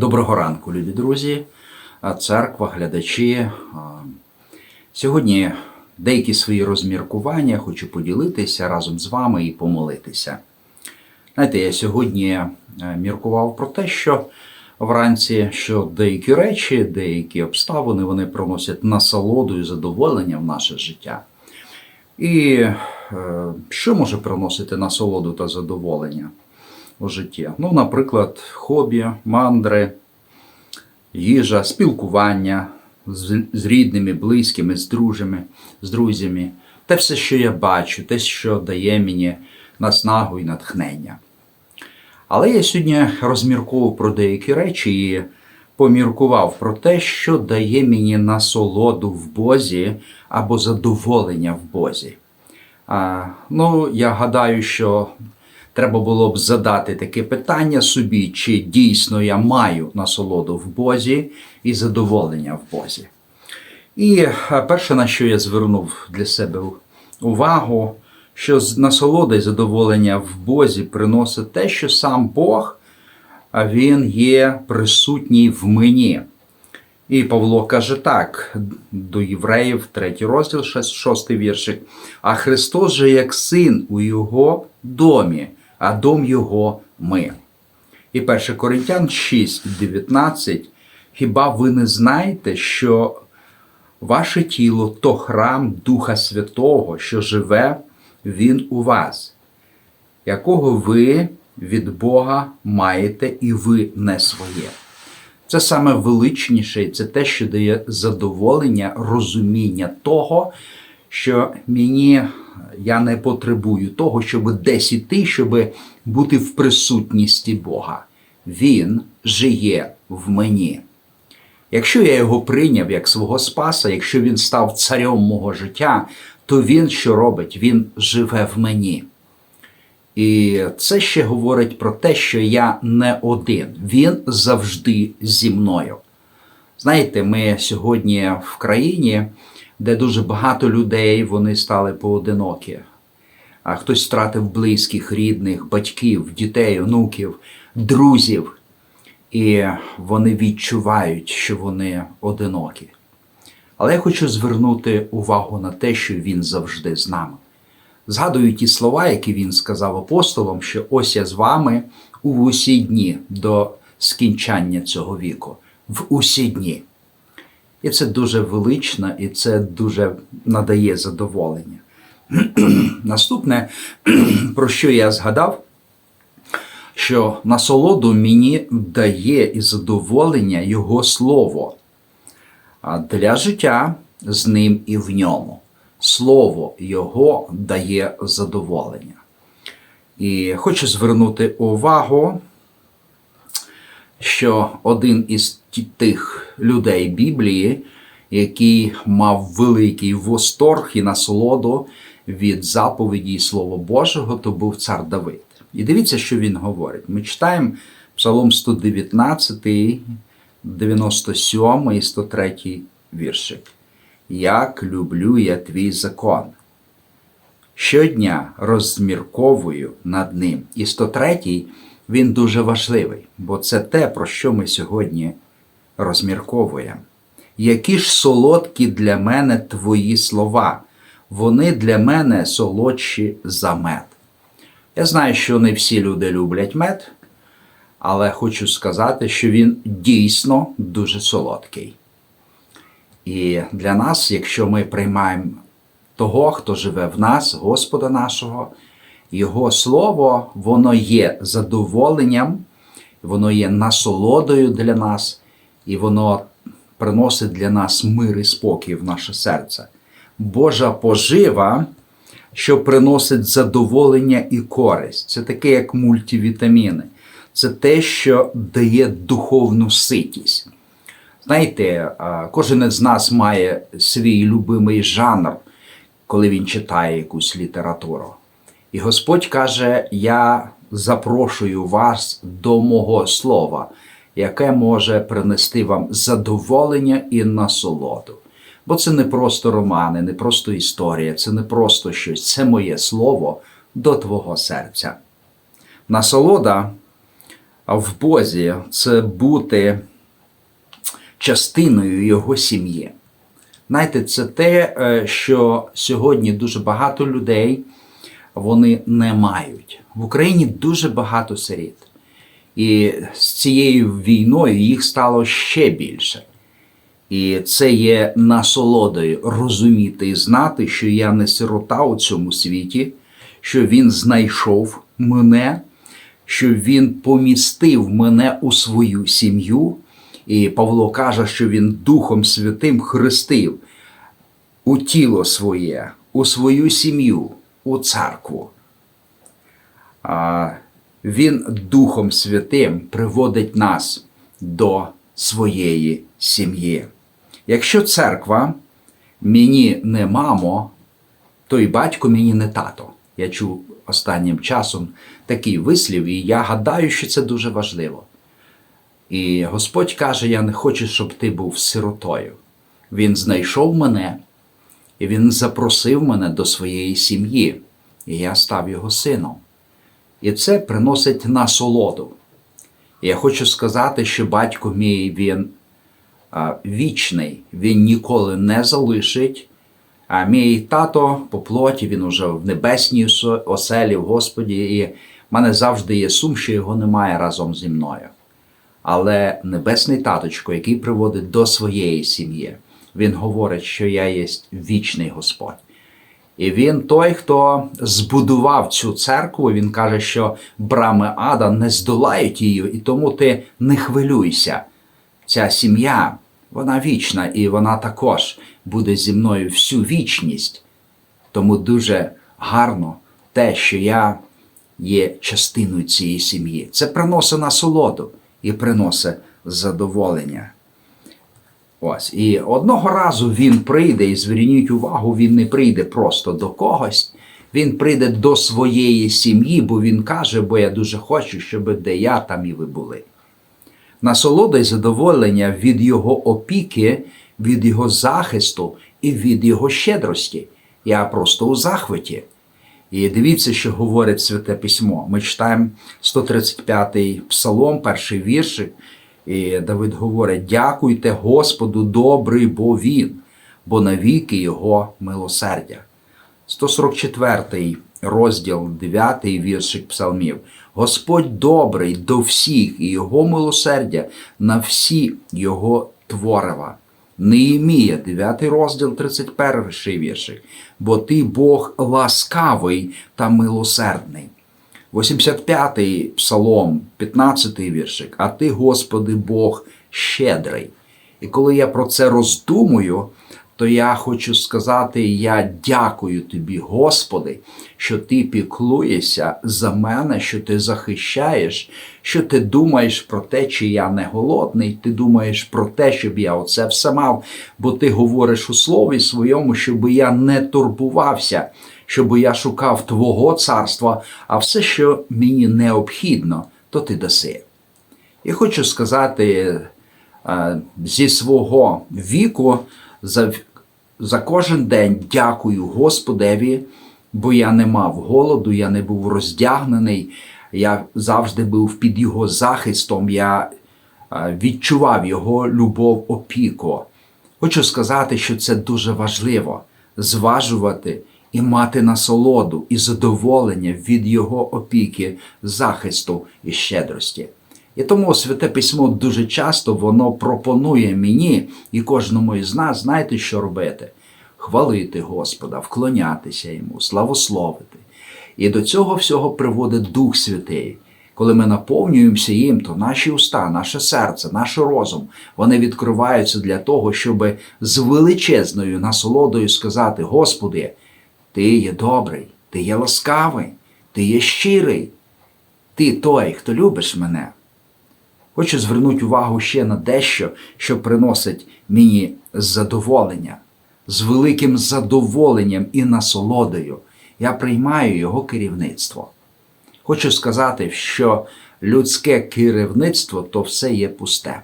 Доброго ранку, любі друзі, церква, глядачі. Сьогодні деякі свої розміркування хочу поділитися разом з вами і помолитися. Знаєте, я сьогодні е, міркував про те, що вранці що деякі речі, деякі обставини вони приносять насолоду і задоволення в наше життя. І е, що може приносити насолоду та задоволення у житті? Ну, наприклад, хобі, мандри, їжа, спілкування з, рідними, близькими, з друзями, з друзями, те все, що я бачу, те, що дає мені наснагу і натхнення. Але я сьогодні розмірковував про деякі речі і поміркував про те, що дає мені насолоду в Бозі або задоволення в Бозі. А, ну, я гадаю, що треба було б задати таке питання собі, чи дійсно я маю насолоду в Бозі і задоволення в Бозі. І е, перше, на що я звернув для себе увагу, що насолода і задоволення в Бозі приносить те, що сам Бог, Він є присутній в мені. І Павло каже так до євреїв, третій розділ, шест- шостий віршик. А Христос же як син у його домі, а дом його ми. І 1 Коринтян 6, 19. Хіба ви не знаєте, що ваше тіло то храм Духа Святого, що живе Він у вас, якого ви від Бога маєте, і ви не своє. Це саме величніше, це те, що дає задоволення, розуміння того, що мені я не потребую того, щоб десь іти, щоб бути в присутності Бога. Він жиє в мені. Якщо я його прийняв як свого спаса, якщо він став царем мого життя, то він що робить? Він живе в мені. І це ще говорить про те, що я не один. Він завжди зі мною. Знаєте, ми сьогодні в країні, де дуже багато людей вони стали поодинокі. А хтось втратив близьких, рідних, батьків, дітей, онуків, друзів. І вони відчувають, що вони одинокі. Але я хочу звернути увагу на те, що він завжди з нами. Згадую ті слова, які він сказав апостолам, що ось я з вами у усі дні до скінчання цього віку, в усі дні. І це дуже велично, і це дуже надає задоволення. Наступне, про що я згадав, що насолоду мені дає і задоволення Його Слово для життя з ним і в ньому. Слово Його дає задоволення. І хочу звернути увагу, що один із тих людей Біблії, який мав великий восторг і насолоду від заповіді Слова Божого, то був цар Давид. І дивіться, що він говорить. Ми читаємо Псалом 119, 97 і 103 віршик. Як люблю я твій закон. Щодня розмірковую над ним. І 103 він дуже важливий, бо це те, про що ми сьогодні розмірковуємо. Які ж солодкі для мене твої слова, вони для мене солодші за мед. Я знаю, що не всі люди люблять мед, але хочу сказати, що він дійсно дуже солодкий. І для нас, якщо ми приймаємо того, хто живе в нас, Господа нашого, Його Слово, воно є задоволенням, воно є насолодою для нас, і воно приносить для нас мир і спокій в наше серце. Божа пожива, що приносить задоволення і користь. Це таке, як мультивітаміни. Це те, що дає духовну ситість. Знаєте, кожен із нас має свій любимий жанр, коли він читає якусь літературу. І Господь каже: Я запрошую вас до мого слова, яке може принести вам задоволення і насолоду. Бо це не просто романи, не просто історія, це не просто щось, це моє слово до твого серця. Насолода в Бозі це бути частиною Його сім'ї. Знаєте, це те, е, що сьогодні дуже багато людей вони не мають. В Україні дуже багато сиріт. І з цією війною їх стало ще більше. І це є насолодою розуміти і знати, що я не сирота у цьому світі, що він знайшов мене, що він помістив мене у свою сім'ю. І Павло каже, що він Духом Святим хрестив у тіло своє, у свою сім'ю, у церкву. А Він Духом Святим приводить нас до своєї сім'ї. Якщо церква мені не мамо, то й батько мені не тато. Я чув останнім часом такий вислів, і я гадаю, що це дуже важливо. І Господь каже: Я не хочу, щоб ти був сиротою. Він знайшов мене, і Він запросив мене до своєї сім'ї, і я став його сином. І це приносить насолоду. Я хочу сказати, що батько мій він а, вічний, він ніколи не залишить. А мій тато по плоті, він уже в небесній оселі в Господі, і в мене завжди є сум, що його немає разом зі мною. Але небесний таточко, який приводить до своєї сім'ї, він говорить, що я є вічний Господь. І він той, хто збудував цю церкву, він каже, що брами ада не здолають її, і тому ти не хвилюйся. Ця сім'я, вона вічна, і вона також буде зі мною всю вічність. Тому дуже гарно те, що я є частиною цієї сім'ї. Це приносить насолоду і приносить задоволення. Ось. І одного разу він прийде, і зверніть увагу, він не прийде просто до когось, він прийде до своєї сім'ї, бо він каже, бо я дуже хочу, щоб де я, там і ви були. Насолода і задоволення від його опіки, від його захисту і від його щедрості. Я просто у захваті. І дивіться, що говорить Святе Письмо. Ми читаємо 135-й псалом, перший віршик. І Давид говорить: дякуйте Господу, добрий, бо Він, бо навіки Його милосердя. 144 розділ, 9 віршик псалмів. Господь добрий до всіх, і Його милосердя на всі Його творива. Неємія, 9 розділ, 31 віршик. Бо ти Бог ласкавий та милосердний. 85-й псалом, 15-й віршик. А ти, Господи, Бог щедрий. І коли я про це роздумую, то я хочу сказати: я дякую тобі, Господи, що ти піклуєшся за мене, що ти захищаєш, що ти думаєш про те, чи я не голодний, ти думаєш про те, щоб я оце все мав, бо ти говориш у слові своєму, щоб я не турбувався, щоб я шукав Твого царства, а все, що мені необхідно, то ти даси. Я хочу сказати е, зі свого віку за, кожен день дякую Господеві, бо я не мав голоду, я не був роздягнений, я завжди був під його захистом, я е, відчував його любов опіку. Хочу сказати, що це дуже важливо зважувати і мати насолоду і задоволення від його опіки, захисту і щедрості. І тому Святе Письмо дуже часто воно пропонує мені і кожному із нас, знаєте, що робити? Хвалити Господа, вклонятися йому, славословити. І до цього всього приводить Дух Святий. Коли ми наповнюємося їм, то наші уста, наше серце, наш розум, вони відкриваються для того, щоб з величезною насолодою сказати: Господи, Ти є добрий, Ти є ласкавий, Ти є щирий, Ти той, хто любиш мене. Хочу звернути увагу ще на дещо, що приносить мені задоволення. З великим задоволенням і насолодою я приймаю його керівництво. Хочу сказати, що людське керівництво то все є пусте.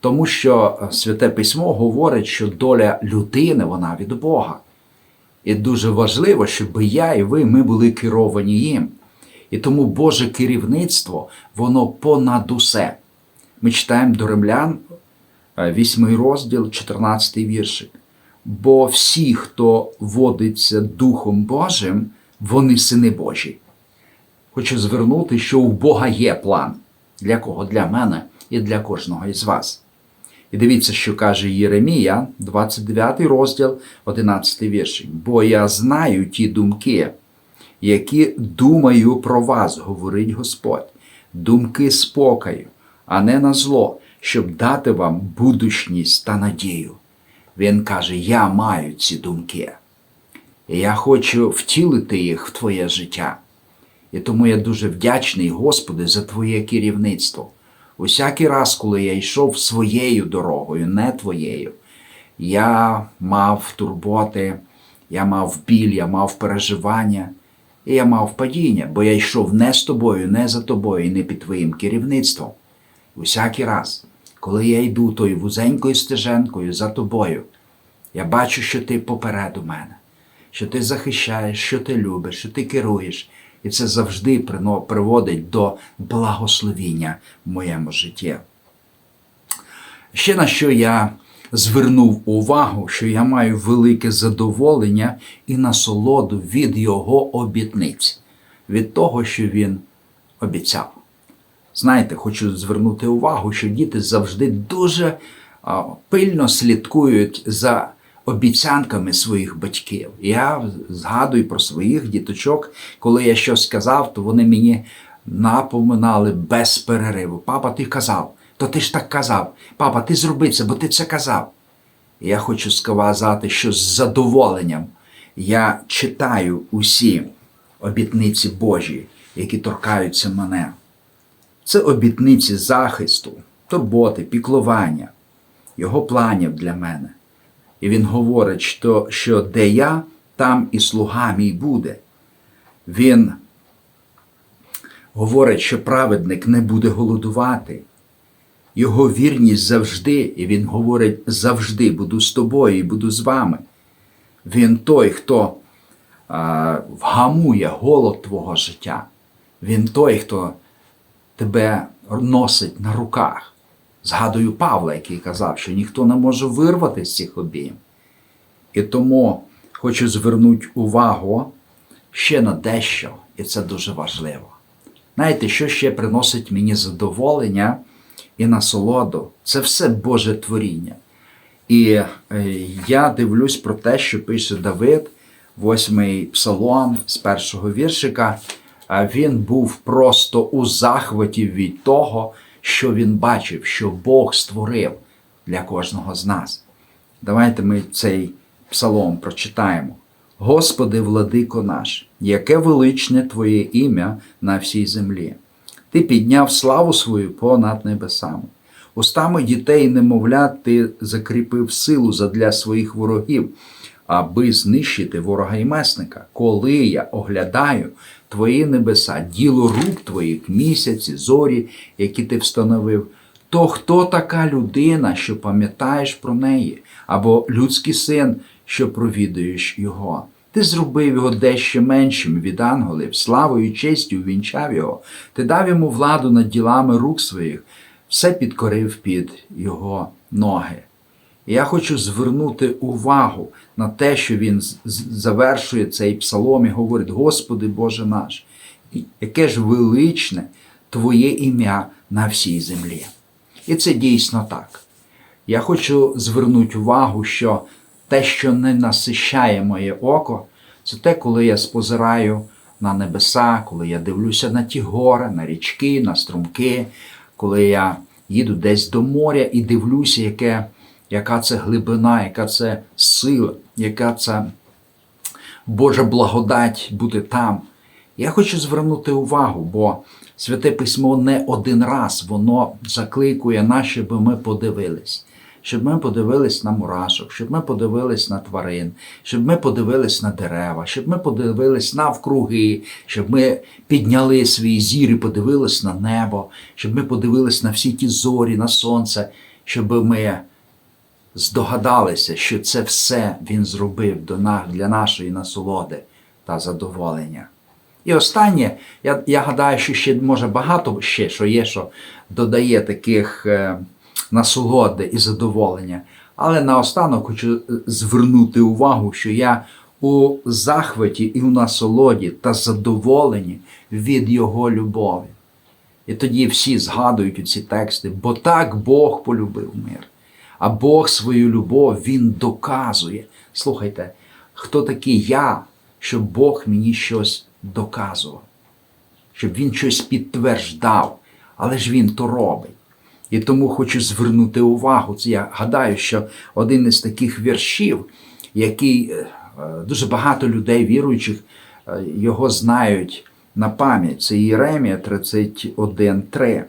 Тому що Святе Письмо говорить, що доля людини вона від Бога. І дуже важливо, щоб я і ви ми були керовані їм. І тому Боже керівництво, воно понад усе. Ми читаємо до римлян, 8 розділ, 14 віршик. Бо всі, хто водиться Духом Божим, вони сини Божі. Хочу звернути, що у Бога є план. Для кого? Для мене і для кожного із вас. І дивіться, що каже Єремія, 29 розділ, 11 віршик. Бо я знаю ті думки, які думаю про вас, говорить Господь, думки спокою, а не на зло, щоб дати вам будучність та надію. Він каже: Я маю ці думки. І я хочу втілити їх в твоє життя. І тому я дуже вдячний, Господи, за Твоє керівництво. Усякий раз, коли я йшов своєю дорогою, не твоєю, я мав турботи, я мав біль, я мав переживання, і я мав падіння, бо я йшов не з тобою, не за тобою, і не під твоїм керівництвом. Усякий раз, коли я йду тою вузенькою стеженкою за тобою, я бачу, що ти попереду мене, що ти захищаєш, що ти любиш, що ти керуєш. І це завжди приводить до благословіння в моєму житті. Ще на що я звернув увагу, що я маю велике задоволення і насолоду від його обітниць, від того, що він обіцяв. Знаєте, хочу звернути увагу, що діти завжди дуже пильно слідкують за обіцянками своїх батьків. Я згадую про своїх діточок, коли я щось сказав, то вони мені напоминали без перериву. Папа, ти казав, то ти ж так казав. Папа, ти зроби це, бо ти це казав. Я хочу сказати, що з задоволенням я читаю усі обітниці Божі, які торкаються мене. Це обітниці захисту, турботи, піклування, його планів для мене. І він говорить, що, що де я, там і слуга мій буде. Він говорить, що праведник не буде голодувати. Його вірність завжди, і він говорить завжди буду з тобою і буду з вами. Він той, хто а, вгамує голод твого життя. Він той, хто тебе носить на руках. Згадую Павла, який казав, що ніхто не може вирвати з цих обійм. І тому хочу звернути увагу ще на дещо, і це дуже важливо. Знаєте, що ще приносить мені задоволення і насолоду? Це все Боже творіння. І е, я дивлюсь про те, що пише Давид, восьмий псалом з першого віршика. Він був просто у захваті від того, що він бачив, що Бог створив для кожного з нас. Давайте ми цей псалом прочитаємо. Господи, владико наш, яке величне Твоє ім'я на всій землі. Ти підняв славу свою понад небесами. Устами дітей немовлят ти закріпив силу задля своїх ворогів, аби знищити ворога і месника. Коли я оглядаю твої небеса, діло рук твоїх, місяці, зорі, які ти встановив, то хто така людина, що пам'ятаєш про неї, або людський син, що провідуєш його? Ти зробив його дещо меншим від ангелів, славою і честю вінчав його, ти дав йому владу над ділами рук своїх, все підкорив під його ноги. І я хочу звернути увагу на те, що він завершує цей псалом і говорить: Господи Боже наш, яке ж величне Твоє ім'я на всій землі. І це дійсно так. Я хочу звернути увагу, що те, що не насищає моє око, це те, коли я спозираю на небеса, коли я дивлюся на ті гори, на річки, на струмки, коли я їду десь до моря і дивлюся, яке, яка це глибина, яка це сила, яка це Божа благодать бути там. Я хочу звернути увагу, бо Святе Письмо не один раз воно закликує нас, щоб ми подивились. Щоб ми подивились на мурашок, щоб ми подивились на тварин, щоб ми подивились на дерева, щоб ми подивились навкруги, щоб ми підняли свій зір і подивились на небо, щоб ми подивились на всі ті зорі, на сонце, щоб ми здогадалися, що це все Він зробив для нашої насолоди та задоволення. І останнє, я, я гадаю, що ще може багато ще, що є, що додає таких е, насолоди і задоволення. Але наостанок хочу е, звернути увагу, що я у захваті і у насолоді та задоволенні від Його любові. І тоді всі згадують ці тексти, бо так Бог полюбив мир. А Бог свою любов Він доказує. Слухайте, хто такий я, щоб Бог мені щось доказував, щоб Він щось підтверждав, але ж Він то робить. І тому хочу звернути увагу. Я гадаю, що один із таких віршів, який е, дуже багато людей віруючих е, його знають на пам'ять. Це Єремія 31.3.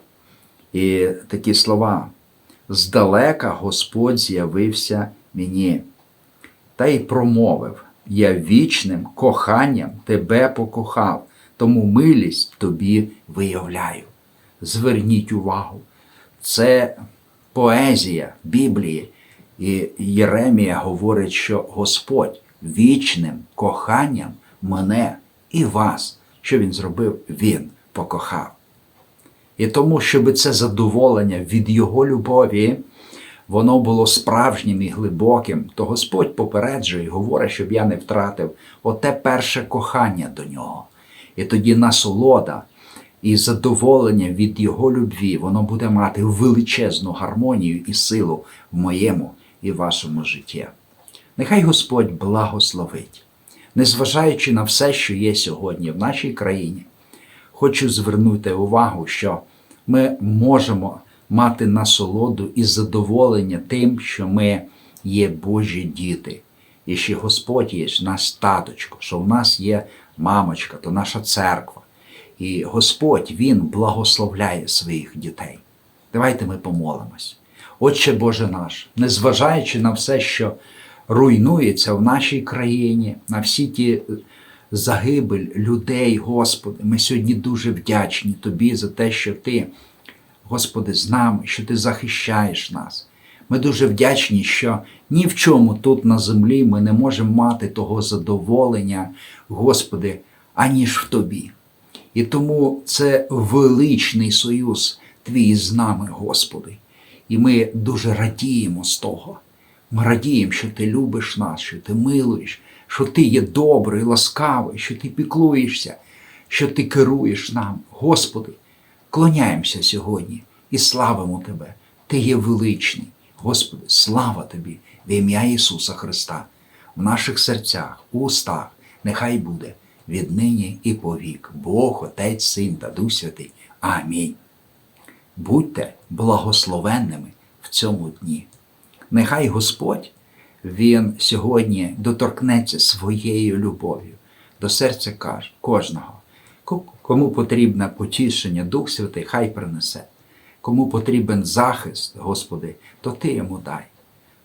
І такі слова. Здалека Господь з'явився мені, та й промовив: Я вічним коханням тебе покохав, тому милість тобі виявляю. Зверніть увагу, це поезія Біблії. І Єремія говорить, що Господь вічним коханням мене і вас, що Він зробив, Він покохав. І тому, щоб це задоволення від Його любові, воно було справжнім і глибоким, то Господь попереджує і говорить, щоб я не втратив оте перше кохання до нього. І тоді насолода і задоволення від Його любві, воно буде мати величезну гармонію і силу в моєму і вашому житті. Нехай Господь благословить, незважаючи на все, що є сьогодні в нашій країні хочу звернути увагу, що ми можемо мати насолоду і задоволення тим, що ми є Божі діти, і що Господь є наш таточко, що в нас є мамочка, то наша церква. І Господь Він благословляє своїх дітей. Давайте ми помолимось. Отче Боже наш, незважаючи на все, що руйнується в нашій країні, на всі ті загибель людей, Господи. Ми сьогодні дуже вдячні Тобі за те, що Ти, Господи, з нами, що Ти захищаєш нас. Ми дуже вдячні, що ні в чому тут на землі ми не можемо мати того задоволення, Господи, аніж в Тобі. І тому це величний союз Твій з нами, Господи. І ми дуже радіємо з того. Ми радіємо, що Ти любиш нас, що Ти милуєш, що Ти є добрий, ласкавий, що Ти піклуєшся, що Ти керуєш нам. Господи, клоняємося сьогодні і славимо Тебе. Ти є величний. Господи, слава Тобі в ім'я Ісуса Христа, в наших серцях, у устах, нехай буде віднині і повік. Бог, Отець, Син та Дух Святий. Амінь. Будьте благословенними в цьому дні. Нехай Господь Він сьогодні доторкнеться своєю любов'ю до серця кожного. Кому потрібне потішення, Дух Святий, хай принесе. Кому потрібен захист, Господи, то Ти йому дай.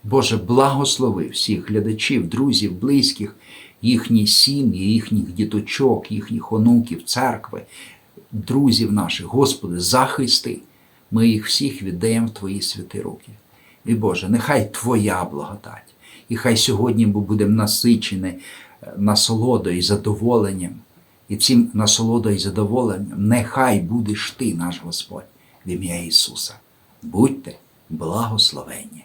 Боже, благослови всіх глядачів, друзів, близьких, їхні сім'ї, їхніх діточок, їхніх онуків, церкви, друзів наших. Господи, захисти. Ми їх всіх віддаємо в Твої святі руки. І Боже, нехай Твоя благодать. І хай сьогодні ми будемо насичені е, насолодою і задоволенням. І цим насолодою і задоволенням нехай будеш Ти, наш Господь, в ім'я Ісуса. Будьте благословенні.